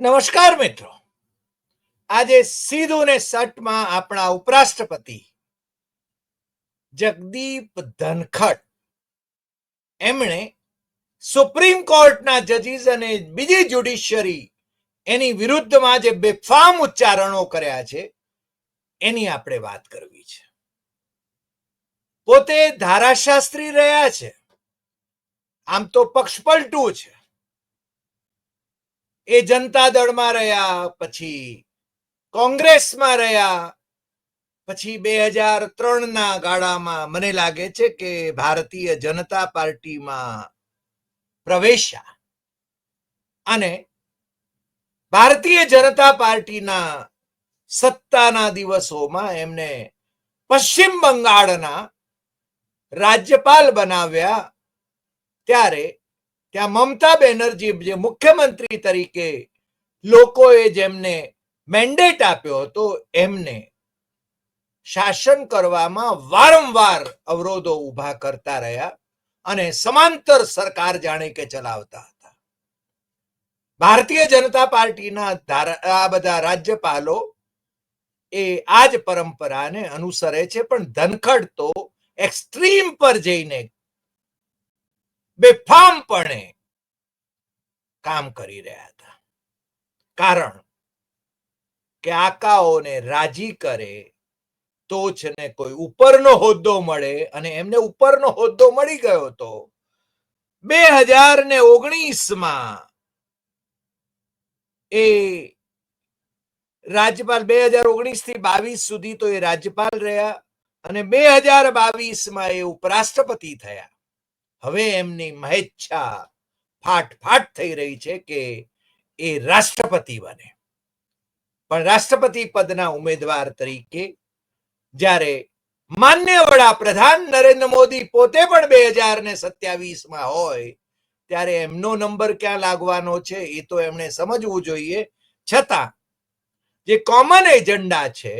નમસ્કાર મિત્રો. આજે સીધું ને સટમાં આપણા ઉપરાષ્ટ્રપતિ જગદીપ ધનખડ. એમણે સુપ્રીમ કોર્ટના જજીસ અને બીજી જ્યુડિશિયરી એની વિરુદ્ધમાં જે બેફામ ઉચ્ચારણો કર્યા છે, એની આપણે વાત કરવી છે. પોતે ધારાશાસ્ત્રી રહ્યા છે. આમ તો પક્ષપલટું છે. એ જનતા દળમાં રહ્યા, પછી કોંગ્રેસમાં રહ્યા, પછી બે હજાર ત્રણ ના ગાળામાં મને લાગે છે કે ભારતીય જનતા પાર્ટીમાં પ્રવેશ્યા. અને ભારતીય જનતા પાર્ટીના સત્તાના દિવસોમાં એમને પશ્ચિમ બંગાળના રાજ્યપાલ બનાવ્યા ત્યારે ત્યાં મમતા બેનર્જી જે મુખ્યમંત્રી તરીકે લોકોએ જેમને મેન્ડેટ આપ્યો હતો, એમને શાસન કરવામાં વારંવાર અવરોધો ઊભા કરતા રહ્યા અને સમાંતર સરકાર જાણે કે ચલાવતા હતા. ભારતીય જનતા પાર્ટીના આ બધા રાજ્યપાલો એ આ જ પરંપરાને અનુસરે છે, પણ ધનખડ તો એક્સ્ટ્રીમ પર જઈને બેફામપણે કામ કરી રહ્યા હતા. કારણ કે આકાઓને રાજી કરે તો જ ને કોઈ ઉપરનો હોદ્દો મળે અને એમને ઉપરનો હોદ્દો મળી ગયો હતો બે હજાર ને ઓગણીસમાં એ રાજ્યપાલ બે હજાર ઓગણીસથી બાવીસ સુધી તો એ રાજ્યપાલ રહ્યા અને બે હજાર બાવીસમાં એ ઉપરાષ્ટ્રપતિ થયા. હવે એમની મહેચ્છા ફાટ ફાટ થઈ રહી છે કે એ રાષ્ટ્રપતિ બને. પણ રાષ્ટ્રપતિ પદના ઉમેદવાર તરીકે જ્યારે માન્ય વડાપ્રધાન નરેન્દ્ર મોદી પોતે પણ બે હજાર ને સત્યાવીસમાં હોય, ત્યારે એમનો નંબર ક્યાં લાગવાનો છે એ તો એમણે સમજવું જોઈએ. છતાં જે કોમન એજન્ડા છે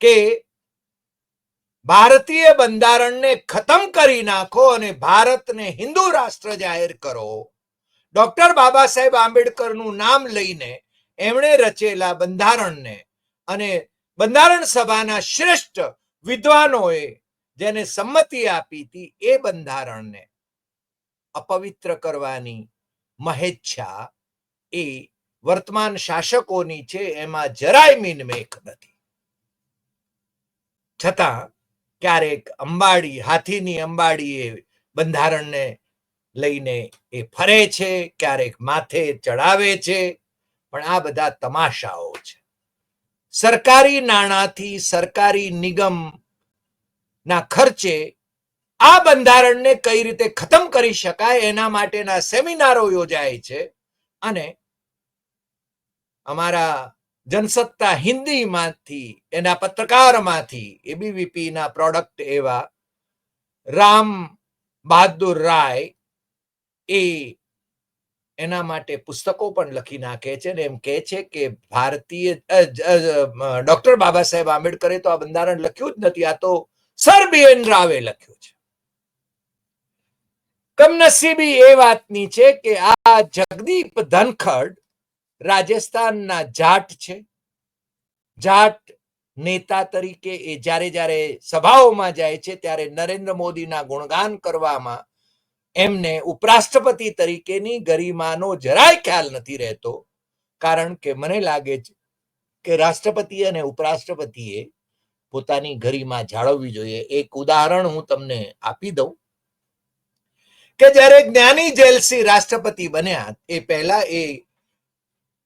કે ભારતીય બંધારણને ખતમ કરી નાખો અને ભારતને હિન્દુ રાષ્ટ્ર જાહેર કરો. ડોક્ટર બાબા સાહેબ આંબેડકરનું નામ લઈને એમણે રચેલા બંધારણને અને બંધારણ સભાના શ્રેષ્ઠ વિદ્વાનોએ જેને સંમતિ આપી હતી એ બંધારણને અપવિત્ર કરવાની મહેચ્છા એ વર્તમાન શાસકોની છે, એમાં જરાય મીનમેખ નથી. છતાં ક્યારેક અંબાડી, હાથીની અંબાડી એ બંધારણને લઈને એ ફરે છે, ક્યારેક માથે ચડાવે છે, પણ આ બધા તમાશાઓ છે. સરકારી નાણાંથી સરકારી નિગમ ના ખર્ચે આ બંધારણને કઈ રીતે ખતમ કરી શકાય એના માટેના સેમિનારો યોજાય છે અને અમારા જનસત્તા હિન્દીમાંથી, એના પત્રકારમાંથી, એબીવીપીના પ્રોડક્ટ એવા રામ બહાદુર રાય એ એના માટે પુસ્તકો પણ લખી નાખે છે ને એમ કહે છે કે ભારતીય ડોક્ટર બાબા સાહેબ આંબેડકરે તો આ બંધારણ લખ્યું જ નથી, આ તો સર બી રાવે લખ્યું છે. કમનસીબી એ વાતની છે કે આ જગદીપ ધનખડ રાજસ્થાનના જાટ છે. જાટ નેતા તરીકે એ જ્યારે જ્યારે સભાઓમાં જાય છે ત્યારે નરેન્દ્ર મોદીના ગુણગાન કરવામાં એમને ઉપરાષ્ટ્રપતિ તરીકેની ગરિમાનો જરાય ખ્યાલ નથી રહેતો. કારણ કે મને લાગે છે કે રાષ્ટ્રપતિ અને ઉપરાષ્ટ્રપતિએ પોતાની ગરિમા જાળવવી જોઈએ. એક ઉદાહરણ હું તમને આપી દઉં. કે જ્યારે જ્ઞાની જેલસી રાષ્ટ્રપતિ બન્યા એ પહેલા એ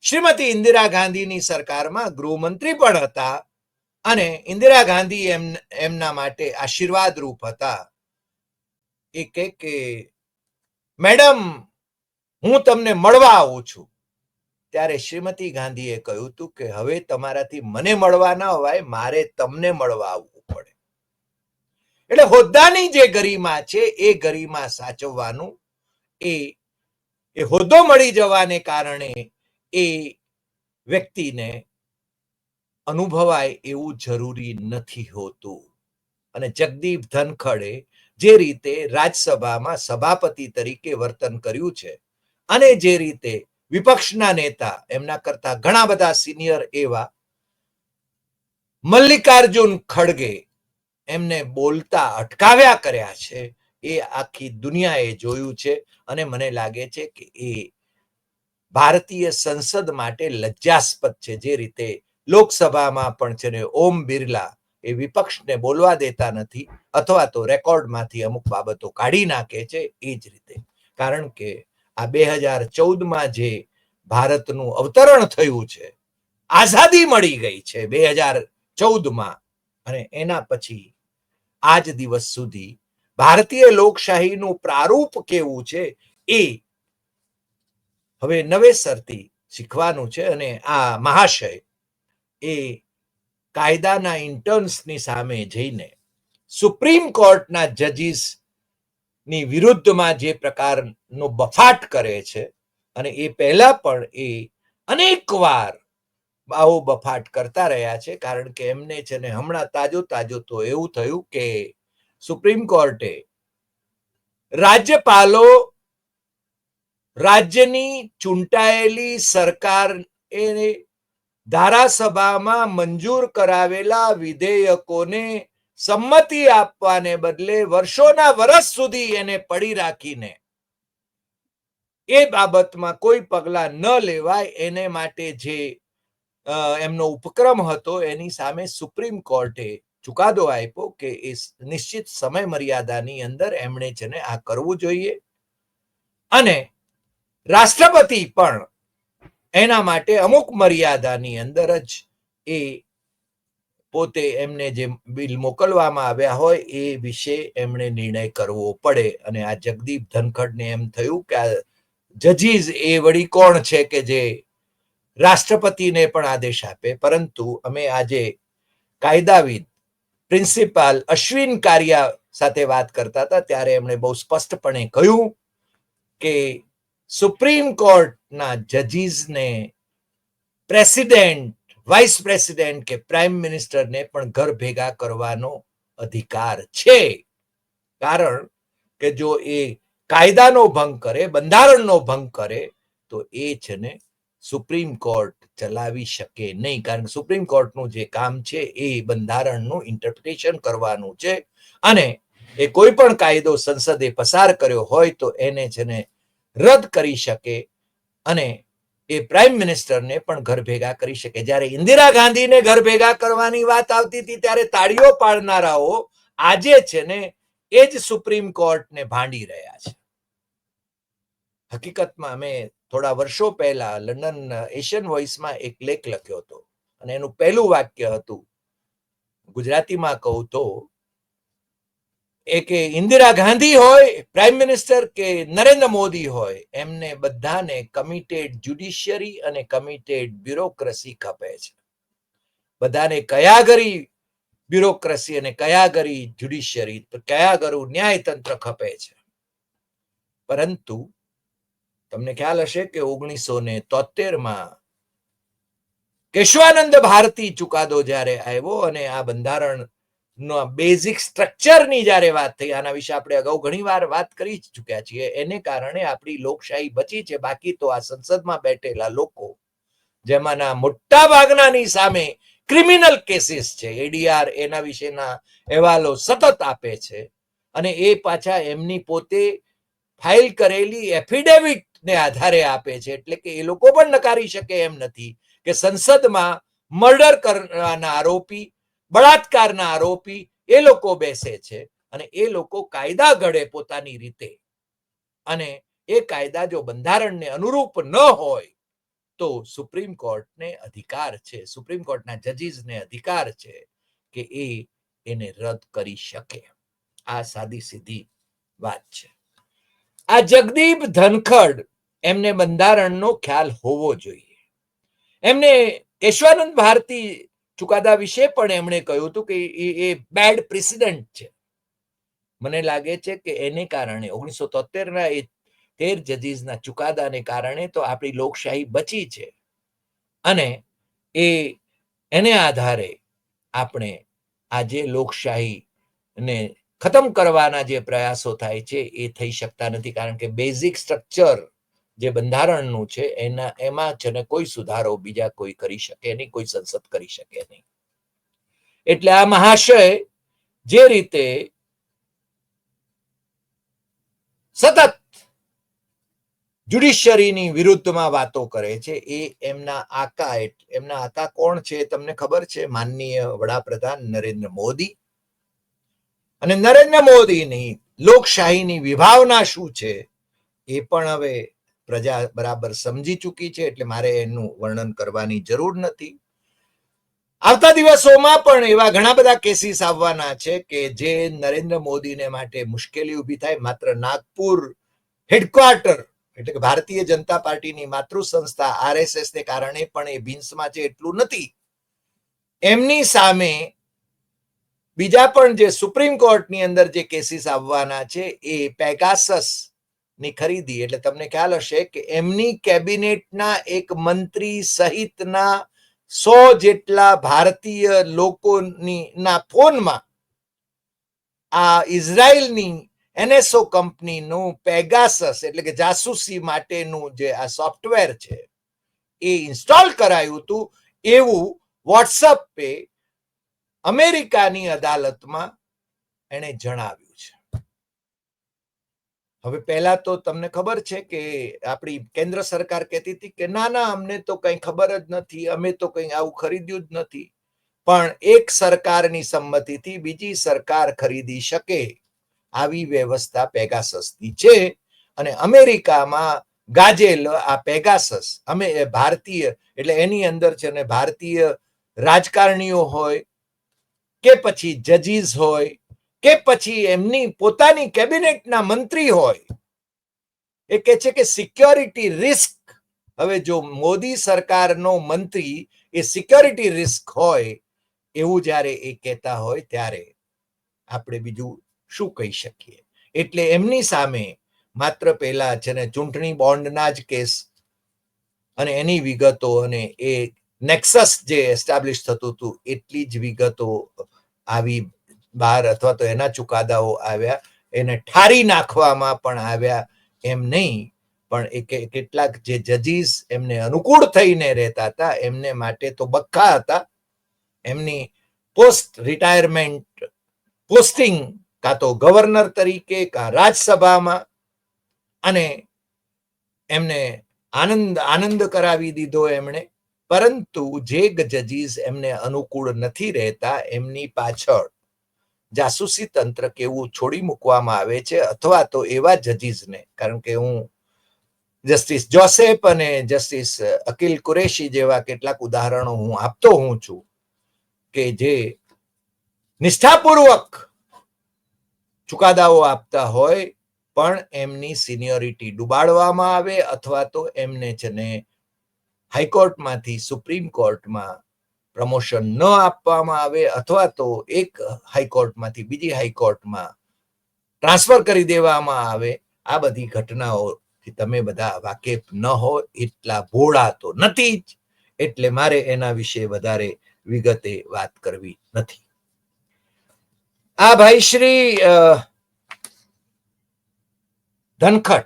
શ્રીમતી ઇન્દિરા ગાંધીની સરકારમાં ગૃહમંત્રી પણ હતા અને ઇન્દિરા ગાંધી એમ, એમના માટે આશીર્વાદ રૂપ હતા. એ કહે કે, મેડમ, હું તમને મળવા આવું છું. ત્યારે શ્રીમતી ગાંધીએ કહ્યું હતું કે, હવે તમારાથી મને મળવા ના હોય મારે તમને મળવા આવવું પડે. એટલે હોદ્દાની જે ગરિમા છે, એ ગરિમા સાચવવાનું, એ એ હોદ્દો મળી જવાને કારણે એ વ્યક્તિને અનુભવાય એવું જરૂરી નથી હોતું. અને જગદીપ ધનખડે જે રીતે રાજ્યસભામાં સભાપતિ તરીકે વર્તન કર્યું છે અને જે રીતે વિપક્ષના નેતા એમના કરતા ઘણા બધા સિનિયર એવા મલ્લિકાર્જુન ખડગે એમને બોલતા અટકાવ્યા કર્યા છે, એ આખી દુનિયાએ જોયું છે અને મને લાગે છે કે એ ભારતીય સંસદ માટે લજ્જાસ્પદ છે જે રીતે લોકસભામાં પણ છે ને ઓમ બિરલા એ વિપક્ષને બોલવા દેતા નથી અથવા તો રેકોર્ડમાંથી અમુક બાબતો કાઢી નાખે છે એ જ રીતે. કારણ કે આ બે હજાર ચૌદમાં જે ભારતનું અવતરણ થયું છે, આઝાદી મળી ગઈ છે બે હજાર ચૌદમાં અને એના પછી આજ દિવસ સુધી ભારતીય લોકશાહીનું પ્રારૂપ કેવું છે એ હવે નવેસરથી શીખવાનું છે અને આ મહાશય એ કાયદાના ઇન્ટર્ન્સની સામે જઈને સુપ્રીમ કોર્ટના જજીસની વિરુદ્ધમાં જે પ્રકારનો બફાટ કરે છે અને એ પહેલા પણ એ અનેક વાર આવો બફાટ કરતા રહ્યા છે, કારણ કે એમને છે ને હમણાં તાજો તાજો તો એવું થયું કે સુપ્રીમ કોર્ટે રાજ્યપાલો રાજ્યની ચૂંટાયેલી સરકાર એ ધારાસભામાં મંજૂર કરાવેલા વિધેયકોને સંમતિ આપવાને બદલે વર્ષોના વર્ષ સુધી એને પડી રાખીને એ બાબતમાં કોઈ પગલા ન લેવાય. એને માટે જે એમનો ઉપક્રમ હતો એની સામે સુપ્રીમ કોર્ટે ચુકાદો આપ્યો કે એ નિશ્ચિત સમય મર્યાદાની અંદર એમણે છે ને આ કરવું જોઈએ. અને રાષ્ટ્રપતિ પણ એના માટે અમુક મર્યાદાની અંદર જ એ પોતે એમને જે બિલ મોકલવામાં આવ્યા હોય એ વિશે એમણે નિર્ણય કરવો પડે. અને આ જગદીપ ધનખડને એમ થયું કે આ જજીસ એ વળી કોણ છે કે જે રાષ્ટ્રપતિને પણ આદેશ આપે. પરંતુ અમે આજે કાયદાવિદ પ્રિન્સિપાલ અશ્વિન કારિયા સાથે વાત કરતા હતા. ત્યારે એમણે બહુ સ્પષ્ટપણે કહ્યું કે સુપ્રીમ કોર્ટના જજીસને પ્રેસિડેન્ટ વાઇસ પ્રેસિડેન્ટ કે પ્રાઇમ મિનિસ્ટરને પણ ઘર ભેગા કરવાનો અધિકાર છે. કારણ કે જો એ કાયદાનો ભંગ કરે, બંધારણનો ભંગ કરે, તો એ છે ને સુપ્રીમ કોર્ટ ચલાવી શકે નહીં. કારણ કે સુપ્રીમ કોર્ટનું જે કામ છે, એ બંધારણનું ઇન્ટરપ્રિટેશન કરવાનું છે. અને એ કોઈ પણ કાયદો સંસદે પસાર કર્યો હોય, તો એને છે ને રદ કરી શકે અને એ પ્રાઇમ મિનિસ્ટરને પણ ઘર ભેગા કરી શકે. જ્યારે ઇન્દિરા ગાંધીને ઘર ભેગા કરવાની વાત આવતી હતી, ત્યારે તાળીઓ પાડનારાઓ આજે છે ને એ જ સુપ્રીમ કોર્ટને ભાંડી રહ્યા છે. હકીકતમાં અમે થોડા વર્ષો પહેલા લંડન એશિયન વોઇસમાં એક લેખ લખ્યો હતો અને એનું પહેલું વાક્ય હતું, ગુજરાતીમાં કહું તો એ ઇન્દિરા ગાંધી હોય પ્રાઇમ મિનિસ્ટર કે નરેન્દ્ર મોદી હોય, એમને બધાને કમિટેડ જ્યુડિશિયરી અને કમિટેડ બ્યુરોક્રસી ખપે છે. બધાને કયાગરી બ્યુરોક્રસી અને કયાગરી જ્યુડિશિયરી કયાગરું ન્યાયતંત્ર ખપે છે. પરંતુ તમને ખ્યાલ હશે કે ઓગણીસો ને તોતેરમાં કેશવાનંદ ભારતી ચુકાદો જ્યારે આવ્યો અને આ બંધારણ બેઝિક સ્ટ્રક્ચરની જ્યારે વાત થઈ, આના વિશે આપણે અગાઉ ઘણી વાર વાત કરી ચૂક્યા છીએ. એને કારણે આપણી લોકશાહી બચી છે. બાકી તો આ સંસદમાં બેઠેલા લોકો, જેમાંના મોટા ભાગનાની સામે ક્રિમિનલ કેસીસ છે. એડીઆર એના વિશેના અહેવાલો સતત આપે છે અને એ પાછા એમની પોતે ફાઇલ કરેલી એફિડેવિટ ને આધારે આપે છે. એટલે કે એ લોકો પણ નકારી શકે એમ નથી કે સંસદમાં મર્ડર કરવાના આરોપી બળાત્કારના આરોપી એ લોકો બેસે છે અને એ લોકો કાયદા ઘડે પોતાની રીતે. અને એ કાયદા જો બંધારણને અનુરૂપ ન હોય, તો સુપ્રીમ કોર્ટને અધિકાર છે, સુપ્રીમ કોર્ટના જજીસને અધિકાર છે કે એ એને રદ કરી શકે. આ સાદી સીધી વાત છે. આ જગદીપ ધનખડ એમને બંધારણનો ખ્યાલ હોવો જોઈએ. એમને કેશવાનંદ ભારતી ચુકાદા વિશે પણ એમણે કહ્યું હતું કે એ બેડ પ્રેસિડન્ટ છે. મને લાગે છે કે એને કારણે ઓગણીસો તોતેરના એ તેર જજીસના ચુકાદાને કારણે તો આપણી લોકશાહી બચી છે. અને એ, એને આધારે આપણે આજે લોકશાહી ને ખતમ કરવાના જે પ્રયાસો થાય છે એ થઈ શકતા નથી કારણ કે બેઝિક સ્ટ્રક્ચર જે બંધારણનું છે, એના, એમાં છે ને કોઈ સુધારો બીજા કોઈ કરી શકે નહીં, કોઈ સંસદ કરી શકે નહીં. એટલે આ મહાશય જે રીતે સતત જ્યુડિશિયરીની વિરુદ્ધમાં વાતો કરે છે, એ એમના આકા એમના આકા કોણ છે તમને ખબર છે? માનનીય વડાપ્રધાન નરેન્દ્ર મોદી. અને નરેન્દ્ર મોદીની લોકશાહીની વિભાવના શું છે? એ પણ હવે પ્રજા બરાબર સમજી ચૂકી છે એટલે મારે એનું વર્ણન કરવાની જરૂર નથી. આવતા દિવસોમાં પણ એવા ઘણા બધા કેસીસ આવવાના છે કે જે નરેન્દ્ર મોદીને માટે મુશ્કેલી ઊભી થાય. માત્ર નાગપુર હેડક્વાર્ટર એટલે કે ભારતીય જનતા પાર્ટીની માતૃ સંસ્થા આરએસએસ ને કારણે પણ એ ભીન્સમાં છે એટલું નથી. એમની સામે બીજા પણ જે સુપ્રીમ કોર્ટની અંદર જે કેસીસ આવવાના છે એ પેગાસસ ની ખરીદી. એટલે તમને ખ્યાલ હશે કે એમની કેબિનેટના એક મંત્રી સહિતના સો જેટલા ભારતીય લોકોની ના ફોનમાં આ ઇઝરાયલની એનએસઓ કંપનીનું પેગાસસ એટલે કે જાસૂસી માટેનું જે આ સોફ્ટવેર છે એ ઇન્સ્ટોલ કરાયું હતું એવું વોટ્સઅપે અમેરિકાની અદાલતમાં એણે જણાવ્યું. હવે પહેલા તો તમને ખબર છે કે આપણી કેન્દ્ર સરકાર કહેતી હતી કે, ના ના, અમને તો કંઈ ખબર જ નથી, અમે તો કંઈ આવું ખરીદ્યું જ નથી. પણ એક સરકારની સંમતિથી બીજી સરકાર ખરીદી શકે આવી વ્યવસ્થા પેગાસસની છે અને અમેરિકામાં ગાજેલ આ પેગાસસ અમે ભારતીય, એટલે એની અંદર છે ને ભારતીય રાજકારણીઓ હોય કે પછી જજીસ હોય કે પછી એમની પોતાની કેબિનેટના મંત્રી હોય, એ કે છે કે સિક્યોરિટી રિસ્ક હવે જો મોદી સરકારનો મંત્રી એ સિક્યોરિટી રિસ્ક હોય, એવું જ્યારે એ કહેતા હોય ત્યારે આપણે બીજું શું કહી શકીએ? એટલે એમની સામે માત્ર પહેલા છે ને ચૂંટણી બોન્ડના જ કેસ અને એની વિગતો અને એ નેક્સસ જે એસ્ટાબ્લિશ થતું હતું, એટલી જ વિગતો આવી બહાર અથવા તો એના ચુકાદાઓ આવ્યા, એને ઠારી નાખવામાં પણ આવ્યા એમ નહીં. પણ એ કેટલાક જે જજીસ એમને અનુકૂળ થઈને રહેતા હતા, એમને માટે તો બક્કા હતા. એમની પોસ્ટ રિટાયરમેન્ટ પોસ્ટિંગ કાં તો ગવર્નર તરીકે કાં રાજસભામાં અને એમને આનંદ આનંદ કરાવી દીધો એમણે. પરંતુ જે જજીસ એમને અનુકૂળ નથી રહેતા, એમની પાછળ જાસૂસી તંત્ર કેવું છોડી મૂકવામાં આવે છે અથવા તો એવા જજીસને, કારણ કે હું જસ્ટિસ જોસેફ અને જસ્ટિસ અકિલ કુરેશી જેવા કેટલાક ઉદાહરણો હું આપતો હું છું કે જે નિષ્ઠાપૂર્વક ચુકાદાઓ આપતા હોય, પણ એમની સિનિયોરિટી ડુબાડવામાં આવે અથવા તો એમને છે ને હાઈકોર્ટમાંથી, સુપ્રીમ કોર્ટમાં પ્રમોશન ન આપવામાં આવે અથવા તો એક હાઈકોર્ટમાંથી બીજી હાઈકોર્ટમાં ટ્રાન્સફર કરી દેવામાં આવે આ બધી ઘટનાઓથી તમે બધા વાકેફ ન હો એટલા ભોળા તો નથી જ. એટલે મારે એના વિશે વધારે વિગતે વાત કરવી નથી. આ ભાઈ શ્રી અ, ધનખડ.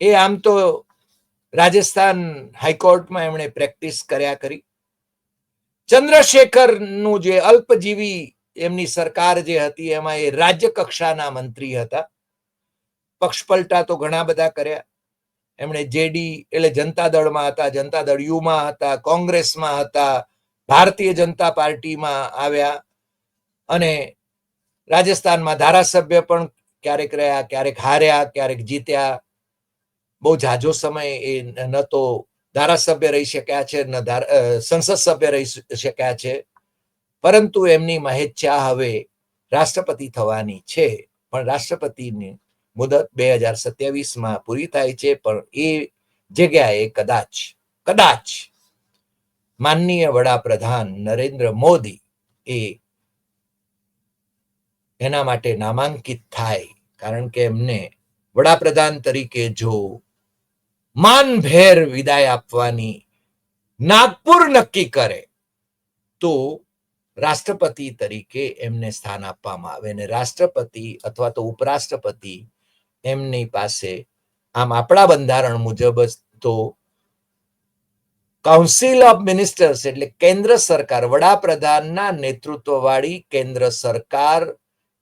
એ આમ તો રાજસ્થાન હાઈકોર્ટમાં એમણે પ્રેક્ટિસ કર્યા કરી. ચંદ્રશેખરનું જે અલ્પજીવી એમની સરકાર જે હતી, એમાં એ રાજ્ય કક્ષાના મંત્રી હતા. પક્ષપલટા તો ઘણા બધા કર્યા. એમણે જેડી, એટલે જનતા દળમાં હતા, જનતા દળ યુમાં હતા, કોંગ્રેસમાં હતા, ભારતીય જનતા પાર્ટીમાં આવ્યા. અને રાજસ્થાનમાં ધારાસભ્ય પણ ક્યારેક રહ્યા, ક્યારેક હાર્યા, ક્યારેક જીત્યા. બહુ ઝાઝો સમય એ ન તો ધારાસભ્ય રહી શક્યા છે ન સંસદ સભ્ય રહી શક્યા છે. પરંતુ એમની મહેચ્છા હવે રાષ્ટ્રપતિ થવાની છે. પણ રાષ્ટ્રપતિની મુદત બે હજાર સત્યાવીસમાં પૂરી થાય છે, પણ એ જગ્યાએ કદાચ કદાચ માનનીય વડાપ્રધાન નરેન્દ્ર મોદી એ એના માટે નામાંકિત થાય. કારણ કે એમને વડાપ્રધાન તરીકે જો માનભેર વિદાય આપવાની નાગપુર નક્કી કરે તો રાષ્ટ્રપતિ તરીકે એમને સ્થાન આપવામાં આવે અને રાષ્ટ્રપતિ અથવા તો ઉપરાષ્ટ્રપતિ એમની પાસે આમ આપણા બંધારણ મુજબ તો કાઉન્સિલ ઓફ મિનિસ્ટર્સ એટલે કેન્દ્ર સરકાર, વડાપ્રધાનના નેતૃત્વવાળી કેન્દ્ર સરકાર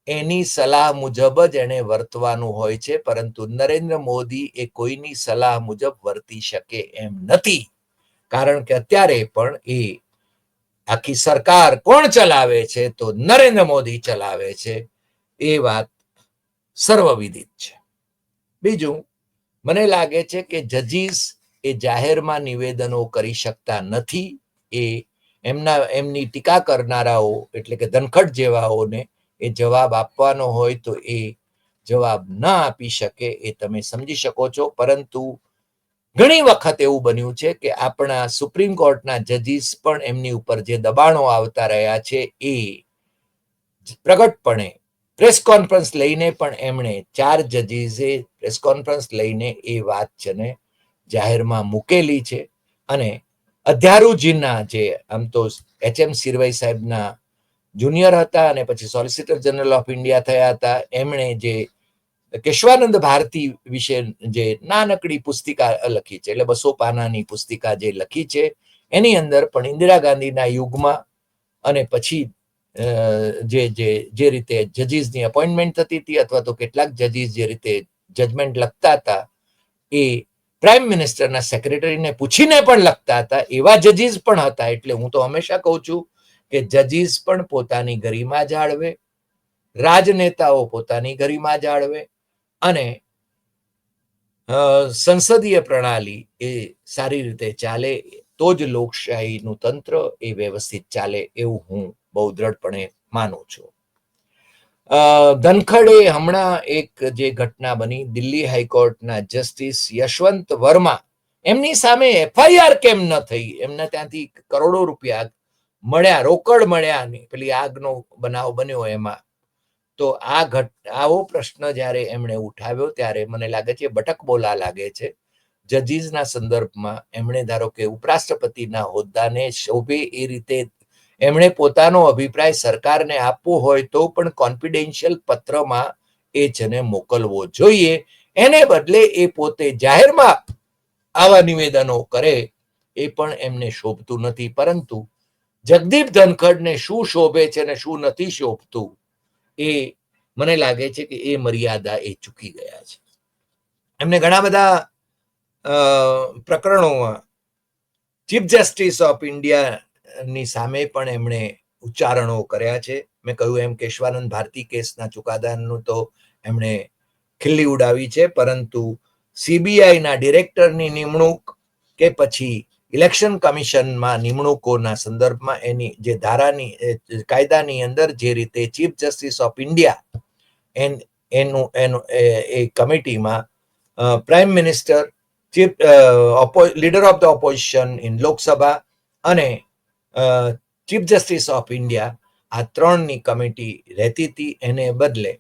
એની સલાહ મુજબ જ એને વર્તવાનું હોય છે, પરંતુ નરેન્દ્ર મોદી એ કોઈની સલાહ મુજબ વર્તી શકે એમ નથી. કારણ કે અત્યારે પણ એ આખી સરકાર કોણ ચલાવે છે તો નરેન્દ્ર મોદી ચલાવે છે, એ વાત સર્વવિદિત છે. બીજું, મને લાગે છે કે જજીસ એ જાહેરમાં નિવેદનો કરી શકતા નથી, એ એમના, એમની ટીકા કરનારાઓ, એટલે કે ધનખટ જેવાઓને એ જવાબ આપવાનો હોય તો એ જવાબ ન આપી શકે એ તમે સમજી શકો છો. પરંતુ ઘણી વખત એવું બન્યું છે કે આપણા સુપ્રીમ કોર્ટના જજીસ પણ એમની ઉપર જે દબાણો આવતા રહ્યા છે એ પ્રગટપણે પ્રેસ કોન્ફરન્સ લઈને પણ એમણે ચાર જજીસે પ્રેસ કોન્ફરન્સ લઈને એ વાત છે ને જાહેરમાં મૂકેલી છે. અને અધ્યારુજીના જે આમ તો એચ એમ સિરવાઈ સાહેબના જુનિયર હતા અને પછી સોલિસિટર જનરલ ઓફ ઇન્ડિયા થયા હતા. એમણે જે કેશવાનંદ ભારતી વિશે જે નાનકડી પુસ્તિકા લખી છે, એટલે બસો પાનાની પુસ્તિકા જે લખી છે, એની અંદર પણ ઇન્દિરા ગાંધીના યુગમાં અને પછી જે જે જે રીતે જજીસની અપોઇન્ટમેન્ટ થતી હતી અથવા તો કેટલાક જજીસ જે રીતે જજમેન્ટ લખતા હતા, એ પ્રાઇમ મિનિસ્ટરના સેક્રેટરીને પૂછીને પણ લખતા હતા. એવા જજીસ પણ હતા, એટલે હું તો હંમેશા કહું છું કે જજીસ પણ પોતાની ગરિમા જાળવે, રાજનેતાઓ પોતાની ગરિમા જાળવે અને સંસદીય પ્રણાલી એ સારી રીતે ચાલે, તો જ લોકશાહીનું તંત્ર એ વ્યવસ્થિત ચાલે એવું હું બહુ દ્રઢપણે માનું છું. ધનખડે હમણાં એક જે ઘટના બની, દિલ્હી હાઈકોર્ટના જસ્ટિસ યશવંત વર્મા, એમની સામે એફઆઈઆર કેમ ન થઈ? એમને ત્યાંથી કરોડો રૂપિયા મળ્યા, રોકડ મળ્યા નહીં. પેલી આગનો બનાવ બન્યો એમાં. તો આ ઘટ, આવો પ્રશ્ન જ્યારે એમણે ઉઠાવ્યો ત્યારે મને લાગે છે, બટક બોલા લાગે છે. જજીસના સંદર્ભમાં એમણે ધારો કે ઉપરાષ્ટ્રપતિના હોદ્દાને શોભે એ રીતે એમણે પોતાનો અભિપ્રાય સરકારને આપવો હોય તો પણ કોન્ફિડેન્શિયલ પત્રમાં એ જેને મોકલવો જોઈએ. એને બદલે એ પોતે જાહેરમાં આવા નિવેદનો કરે એ પણ એમને શોભતું નથી. પરંતુ જગદીપ ધનખડને શું શોભે છે અને શું નથી શોભતું એ મને લાગે છે કે એ મર્યાદા એ ચૂકી ગયા છે. એમને ઘણા બધા પ્રકરણોમાં ચીફ જસ્ટિસ ઓફ ઇન્ડિયાની સામે પણ એમણે ઉચ્ચારણો કર્યા છે. મેં કહ્યું એમ કેશવાનંદ ભારતી કેસના ચુકાદાનું તો એમણે ખીલ્લી ઉડાવી છે, પરંતુ સીબીઆઈના ડિરેક્ટરની નિમણૂક કે પછી ઇલેક્શન કમિશનમાં નિમણૂકોના સંદર્ભમાં એની જે ધારાની કાયદાની અંદર જે રીતે ચીફ જસ્ટિસ ઓફ ઇન્ડિયા એન, એનું એનું, એ કમિટીમાં prime minister, chief leader of the opposition in Lok Sabha અને ચીફ જસ્ટિસ ઓફ ઇન્ડિયા આ ત્રણની કમિટી રહેતી હતી એને બદલે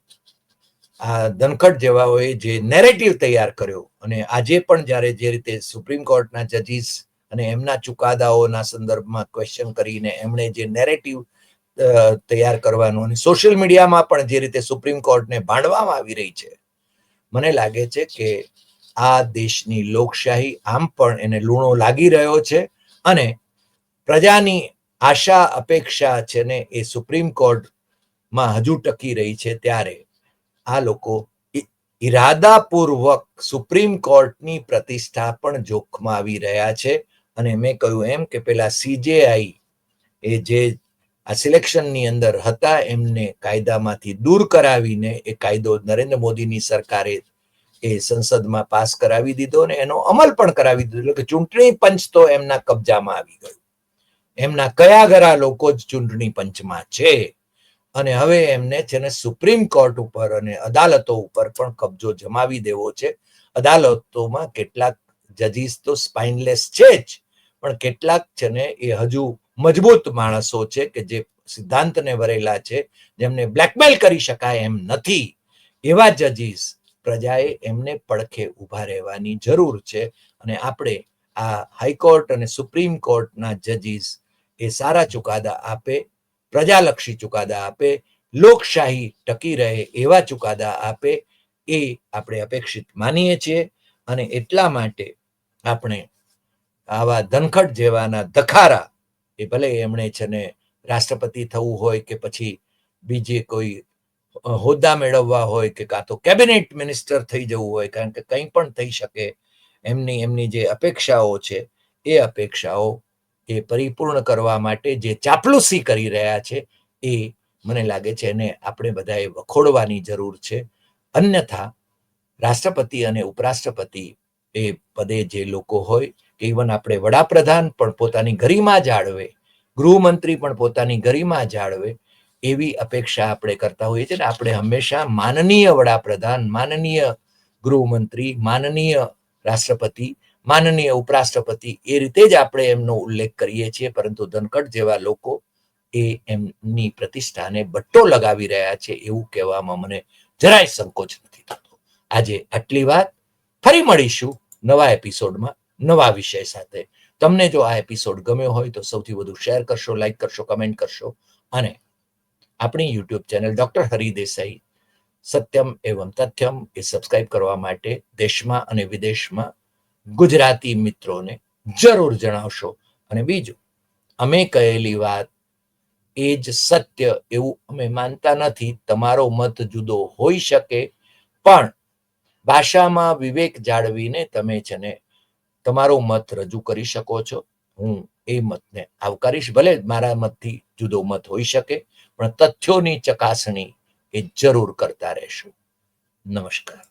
આ ધનખડ જેવાઓએ જે નેરેટિવ તૈયાર કર્યો અને આજે પણ જ્યારે જે રીતે સુપ્રીમ કોર્ટના જજીસ અને એમના ચુકાદાઓના સંદર્ભમાં ક્વેશ્ચન કરીને એમણે જે નેરેટિવ તૈયાર કરવાનું અને સોશિયલ મીડિયામાં પણ જે રીતે સુપ્રીમ કોર્ટને ભાંડવામાં આવી રહી છે, મને લાગે છે કે આ દેશની લોકશાહી આમ પણ એને લૂણો લાગી રહ્યો છે અને પ્રજાની આશા, અપેક્ષા છે ને એ સુપ્રીમ કોર્ટમાં હજુ ટકી રહી છે ત્યારે આ લોકો ઈરાદાપૂર્વક સુપ્રીમ કોર્ટની પ્રતિષ્ઠા પણ જોખમાં આવી રહ્યા છે. અને મેં કહ્યું એમ કે પેલા સીજેઆઈ એ જે આ સિલેક્શનની અંદર હતા એમને કાયદામાંથી દૂર કરાવીને એ કાયદો નરેન્દ્ર મોદીની સરકારે એ સંસદમાં પાસ કરાવી દીધો ને એનો અમલ પણ કરાવી દીધો. કે ચૂંટણી પંચ તો એમના કબજામાં આવી ગયું. એમના કયા ઘરા લોકો જ ચૂંટણી પંચમાં છે? અને હવે એમને છે ને સુપ્રીમ કોર્ટ ઉપર અને અદાલતો ઉપર પણ કબજો જમાવી દેવો છે. અદાલતોમાં કેટલાક જજીસ તો સ્પાઇનલેસ છે જ. પણ કેટલાક છે ને એ હજુ મજબૂત માણસો છે કે જે સિદ્ધાંતને વરેલા છે, જેમને બ્લેકમેલ કરી શકાય એમ નથી. એવા જજીસ પ્રજાએ એમને પડખે ઊભા રહેવાની જરૂર છે અને આપણે આ હાઈકોર્ટ અને સુપ્રીમ કોર્ટના જજીસ એ સારા ચુકાદા આપે, પ્રજાલક્ષી ચુકાદા આપે, લોકશાહી ટકી રહે એવા ચુકાદા આપે એ આપણે અપેક્ષિત માનીએ છીએ અને એટલા માટે આપણે આવા ધનખટ જેવાના ધખારા, એ ભલે એમણે છે ને રાષ્ટ્રપતિ થવું હોય કે પછી બીજે કોઈ હોદ્દા મેળવવા હોય કે કાં તો કેબિનેટ મિનિસ્ટર થઈ જવું હોય, કારણ કે કંઈ પણ થઈ શકે, એમની એમની જે અપેક્ષાઓ છે, એ અપેક્ષાઓ એ પરિપૂર્ણ કરવા માટે જે ચાપલુસી કરી રહ્યા છે, એ મને લાગે છે એને આપણે બધાએ વખોડવાની જરૂર છે. અન્યથા રાષ્ટ્રપતિ અને ઉપરાષ્ટ્રપતિ એ પદે જે લોકો હોય કે ઇવન આપણે વડાપ્રધાન પણ પોતાની ગરિમા જાળવે, ગૃહમંત્રી પણ પોતાની ગરિમા જાળવે, એવી અપેક્ષા આપણે કરતા હોઈએ છીએ આપણે હંમેશા માનનીય વડાપ્રધાન, માનનીય ગૃહમંત્રી, માનનીય રાષ્ટ્રપતિ, માનનીય ઉપરાષ્ટ્રપતિ એ રીતે જ આપણે એમનો ઉલ્લેખ કરીએ છીએ. પરંતુ ધનકડ જેવા લોકો એ એમની પ્રતિષ્ઠાને બટ્ટો લગાવી રહ્યા છે એવું કહેવામાં મને જરાય સંકોચ નથી થતો. આજે આટલી વાત. ફરી મળીશું નવા એપિસોડમાં નવા વિષય સાથે. તમને જો આ એપિસોડ ગમ્યો હોય તો સૌથી વધુ શેર કરશો લાઈક કરશો કમેન્ટ કરશો અને આપણી YouTube channel doctor Hari Desai Satyam Evam Tathyam એ સબસ્ક્રાઇબ કરવા માટે દેશમાં અને વિદેશમાં ગુજરાતી મિત્રોને જરૂર જણાવશો. અને બીજું, અમે કહેલી વાત એ જ સત્ય એવું અમે માનતા નથી, તમારો મત જુદો હોઈ શકે, પણ ભાષામાં વિવેક જાળવીને તમે છે ને તમારો મત રજૂ કરી શકો છો. હું એ મતને આવકારીશ. ભલે મારા મતથી જુદો મત હોઈ શકે, પણ તથ્યોની ચકાસણી એ જરૂર કરતા રહેશું. નમસ્કાર.